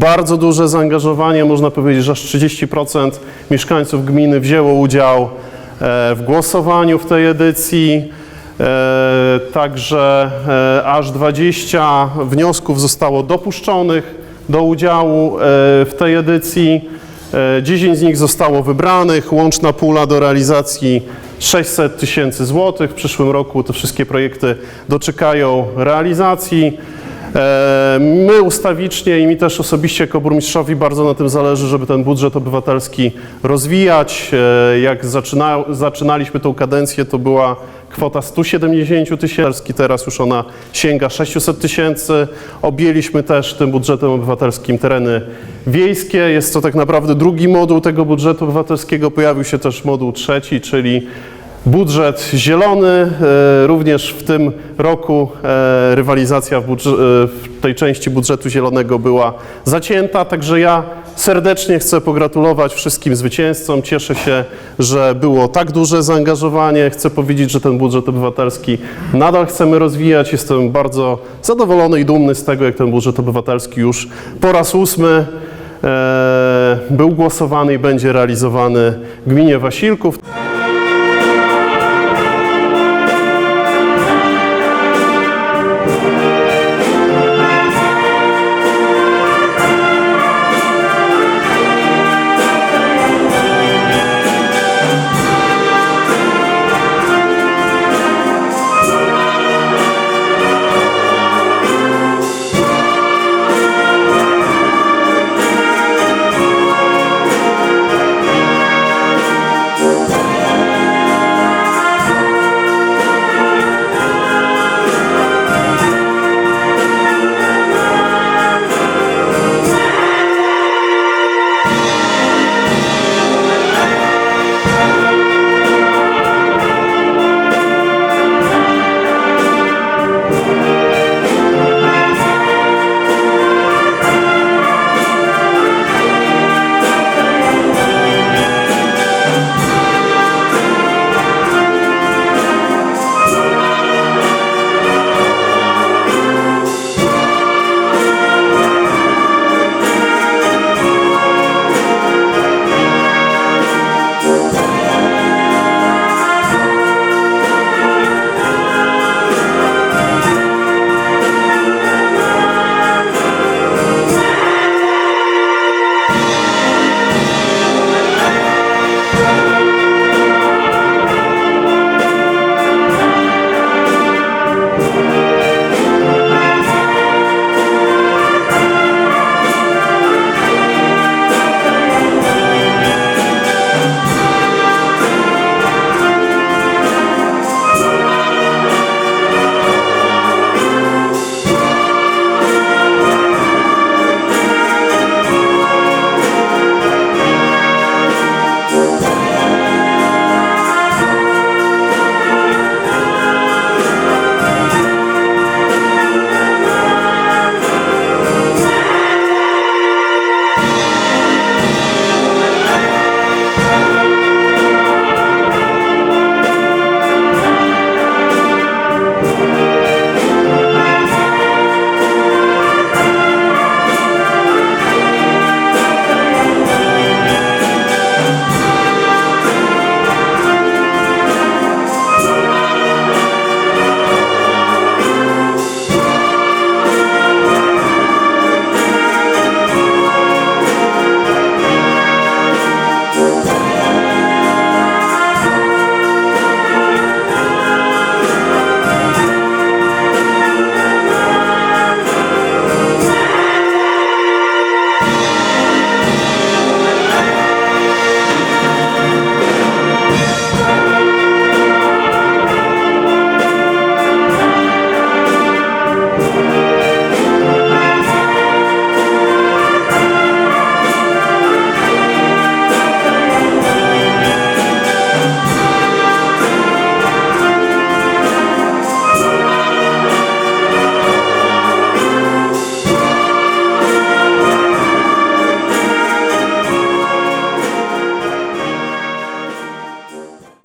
Bardzo duże zaangażowanie, można powiedzieć, że aż 30% mieszkańców gminy wzięło udział e, w głosowaniu w tej edycji. E, Także e, aż 20 wniosków zostało dopuszczonych do udziału w tej edycji. E, 10 z nich zostało wybranych. Łączna pula do realizacji 600 tysięcy złotych. W przyszłym roku te wszystkie projekty doczekają realizacji. E, My ustawicznie i mi też osobiście jako burmistrzowi bardzo na tym zależy, żeby ten budżet obywatelski rozwijać. E, Jak zaczyna, zaczynaliśmy tą kadencję, to była kwota 170 tysięcy, teraz już ona sięga 600 tysięcy. Objęliśmy też tym budżetem obywatelskim tereny wiejskie. Jest to tak naprawdę drugi moduł tego budżetu obywatelskiego. Pojawił się też moduł trzeci, czyli Budżet zielony, e, również w tym roku e, rywalizacja w, e, w tej części budżetu zielonego była zacięta, także ja serdecznie chcę pogratulować wszystkim zwycięzcom. Cieszę się, że było tak duże zaangażowanie. Chcę powiedzieć, że ten budżet obywatelski nadal chcemy rozwijać. Jestem bardzo zadowolony i dumny z tego, jak ten budżet obywatelski już po raz ósmy był głosowany i będzie realizowany w gminie Wasilków.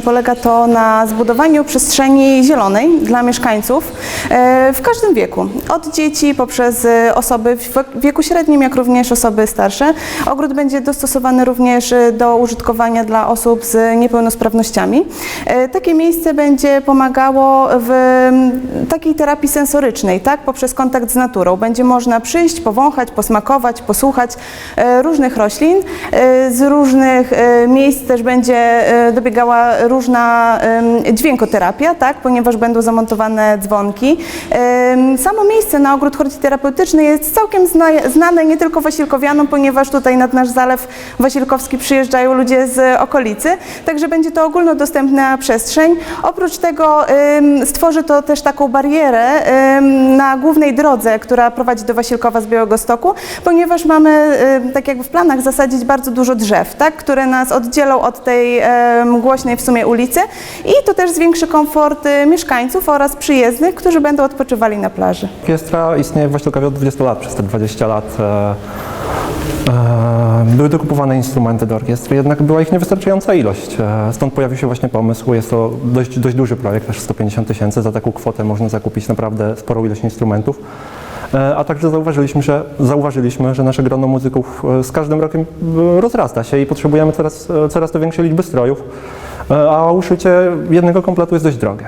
Polega to na zbudowaniu przestrzeni zielonej dla mieszkańców e, w każdym wieku. Od dzieci poprzez e, osoby w wieku średnim, jak również osoby starsze. Ogród będzie dostosowany również e, do użytkowania dla osób z niepełnosprawnościami. Takie miejsce będzie pomagało w takiej terapii sensorycznej, tak, poprzez kontakt z naturą. Będzie można przyjść, powąchać, posmakować, posłuchać różnych roślin. Z różnych miejsc też będzie dobiegała różna dźwiękoterapia, tak, ponieważ będą zamontowane dzwonki. Samo miejsce na ogród hortiterapeutyczny jest całkiem zna, znane nie tylko Wasilkowianom, ponieważ tutaj nad nasz Zalew Wasilkowski przyjeżdżają ludzie z okolicy, także będzie to ogólnodostępna przestrzeń. Oprócz tego stworzy to też taką barierę na głównej drodze, która prowadzi do Wasilkowa z Białego Stoku, ponieważ mamy tak jakby w planach zasadzić bardzo dużo drzew, tak, które nas oddzielą od tej głośnej w sumie i to też zwiększy komfort mieszkańców oraz przyjezdnych, którzy będą odpoczywali na plaży. Orkiestra istnieje w Waślukowie od 20 lat. Przez te 20 lat e, e, były dokupowane instrumenty do orkiestry, jednak była ich niewystarczająca ilość. E, stąd pojawił się właśnie pomysł. Jest to dość, dość duży projekt, aż 150 tysięcy. Za taką kwotę można zakupić naprawdę sporą ilość instrumentów. A także zauważyliśmy, że, zauważyliśmy, że nasze grono muzyków z każdym rokiem rozrasta się i potrzebujemy coraz, coraz to większej liczby strojów, a uszycie jednego kompletu jest dość drogie.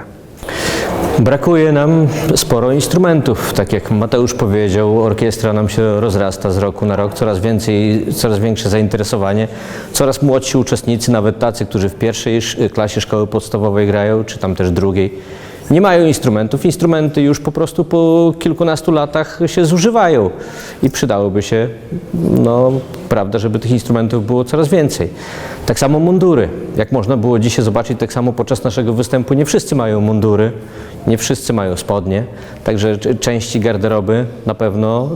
Brakuje nam sporo instrumentów. Tak jak Mateusz powiedział, orkiestra nam się rozrasta z roku na rok, coraz więcej, coraz większe zainteresowanie, coraz młodsi uczestnicy, nawet tacy, którzy w pierwszej sz- klasie szkoły podstawowej grają, czy tam też drugiej, nie mają instrumentów. Instrumenty już po prostu po kilkunastu latach się zużywają i przydałoby się, no prawda, żeby tych instrumentów było coraz więcej. Tak samo mundury. Jak można było dzisiaj zobaczyć, tak samo podczas naszego występu nie wszyscy mają mundury, nie wszyscy mają spodnie, także części garderoby na pewno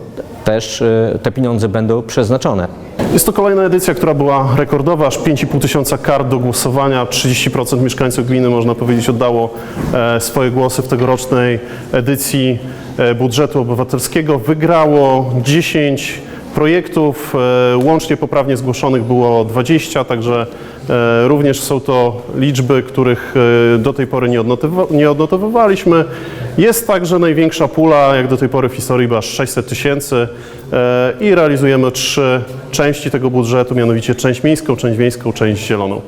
też e, te pieniądze będą przeznaczone. Jest to kolejna edycja, która była rekordowa, aż 5,5 tysiąca kart do głosowania. 30% mieszkańców gminy, można powiedzieć, oddało e, swoje głosy w tegorocznej edycji e, budżetu obywatelskiego. Wygrało 10 projektów, e, łącznie poprawnie zgłoszonych było 20, także e, również są to liczby, których e, do tej pory nie, odnotowywaliśmy. Jest także największa pula, jak do tej pory w historii, była aż 600 tysięcy i realizujemy trzy części tego budżetu, mianowicie część miejską, część wiejską, część zieloną.